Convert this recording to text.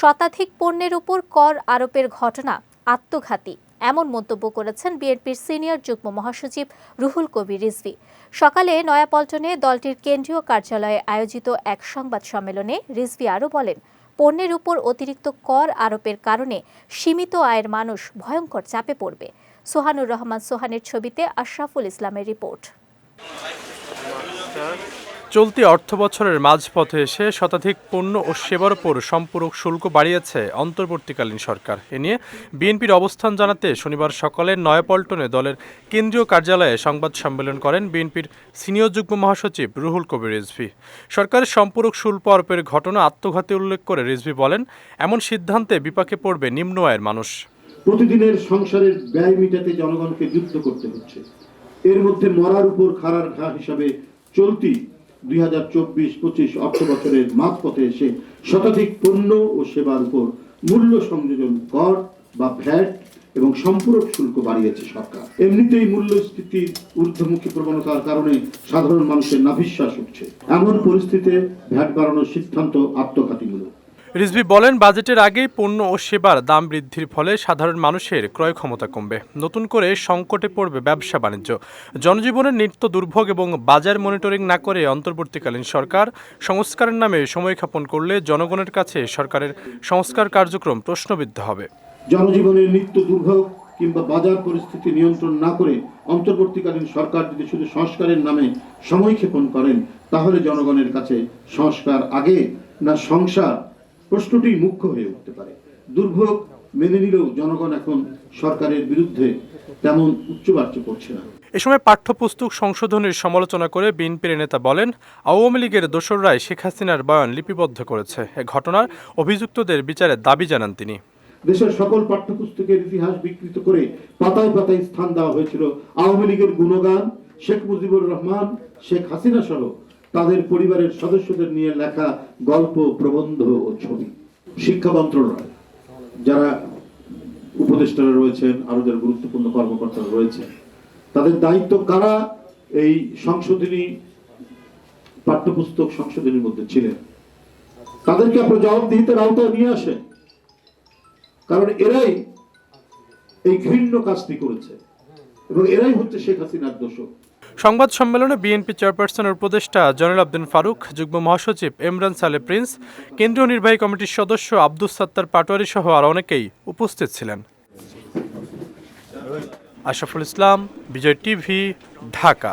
শতাধিক পণ্যের উপর কর আরোপের ঘটনা আত্মঘাতী, এমন মন্তব্য করেছেন বিএনপির সিনিয়র যুগ্ম মহাসচিব রুহুল কবির রিজভী। সকালে নয়াপল্টনে দলটির কেন্দ্রীয় কার্যালয়ে আয়োজিত এক সংবাদ সম্মেলনে রিজভী আরও বলেন, পণ্যের উপর অতিরিক্ত কর আরোপের কারণে সীমিত আয়ের মানুষ ভয়ঙ্কর চাপে পড়বে। সোহানুর রহমান সোহানের ছবিতে আশরাফুল ইসলামের রিপোর্ট। চলতি অর্থবছরের মাঝপথে এসে শতাধিক পণ্য ও সেবার উপর সম্পূরক শুল্ক বাড়িয়েছে অন্তর্বর্তীকালীন সরকার। এ নিয়ে বিএনপির অবস্থান জানাতে শনিবার সকালে নয়াপল্টনে দলের কেন্দ্রীয় কার্যালয়ে সংবাদ সম্মেলন করেন বিএনপির সিনিয়র যুগ্ম মহাসচিব রুহুল কবির রিজভী। সরকারের সম্পূরক শুল্ক আরোপের ঘটনা আত্মঘাতী উল্লেখ করে রিজভী বলেন, এমন সিদ্ধান্তে বিপাকে পড়বে নিম্ন আয়ের মানুষ। প্রতিদিনের সংসারের ব্যয় মেটাতে জনগণকে যুদ্ধ করতে হচ্ছে। এর মধ্যে মরার উপর খাড়ার ঘা হিসাবে চলতি দুই হাজার চব্বিশ মাঝপথে এসে শতাধিক পণ্য ও সেবার উপর মূল্য সংযোজন কর বা ভ্যাট এবং সম্পূরক শুল্ক বাড়িয়েছে সরকার। এমনিতেই মূল্যস্ফীতির ঊর্ধ্বমুখী প্রবণতার কারণে সাধারণ মানুষের নাভিশ্বাস উঠছে। এমন পরিস্থিতিতে ভ্যাট বাড়ানোর সিদ্ধান্ত আত্মঘাতীমূলক। রিজভী বলেন, বাজেটের আগেই পণ্য ও সেবার দাম বৃদ্ধির ফলে সাধারণ মানুষের ক্রয় ক্ষমতা কমবে। নতুন করে সংকটে পড়বে ব্যবসা বাণিজ্য। জনজীবনের নিত্য দুর্ভোগ এবং বাজার মনিটরিং না করে অন্তর্বর্তীকালীন সরকার সংস্কারের নামে সময়ক্ষেপণ করলে জনগণের কাছে সরকারের সংস্কার কার্যক্রম প্রশ্নবিদ্ধ হবে। জনজীবনের নিত্য দুর্ভোগ কিংবা বাজার পরিস্থিতি নিয়ন্ত্রণ না করে অন্তর্বর্তীকালীন সরকার যদি শুধু সংস্কারের নামে সময়ক্ষেপণ করেন, তাহলে জনগণের কাছে সংস্কার আগে না সংসার প্রশ্নটি মুখ্য হয়ে উঠতে পারে। দুর্ভোগ মেনে নিলেও জনগণ এখন সরকারের বিরুদ্ধে তেমন উচ্চবাচ্য করছে না। এ সময় পাঠ্যপুস্তক সংশোধনের সমালোচনা করে বিএনপির নেতা বলেন আওয়ামী লীগের দোসররাই শেখ হাসিনার বয়ান লিপিবদ্ধ করেছে। এ ঘটনার অভিযুক্তদের বিচারের দাবি জানান তিনি। দেশের সকল পাঠ্যপুস্তকের ইতিহাস বিকৃত করে পাতায় পাতায় স্থান দেওয়া হয়েছিল আওয়ামী লীগের গুণগান শেখ মুজিবুর রহমান শেখ হাসিনা সহ তাদের পরিবারের সদস্যদের নিয়ে লেখা গল্প, প্রবন্ধ ও ছবি। শিক্ষা মন্ত্রণালয়, যারা উপদেষ্টারা রয়েছেন আরও যারা গুরুত্বপূর্ণ কর্মকর্তারা রয়েছেন, তাদের দায়িত্ব কারা? এই সংশোধনী, পাঠ্যপুস্তক সংশোধনীর মধ্যে ছিলেন। তাদেরকে আপনার জবাবদিহিতার আওতায় নিয়ে আসেন। কারণ এরাই এই ঘৃণ্য কাজটি করেছে। এবং এরাই হচ্ছে শেখ হাসিনার দোষক। সংবাদ সম্মেলনে বিএনপি চেয়ারপারসনের উপদেষ্টা জয়নুল আবদিন ফারুক, যুগ্ম মহাসচিব ইমরান সালে প্রিন্স, কেন্দ্রীয় নির্বাহী কমিটির সদস্য আব্দুস সাত্তার পাটোয়ারি সহ আর অনেকেই উপস্থিত ছিলেন। আশরাফুল ইসলাম, বিজয় টিভি, ঢাকা।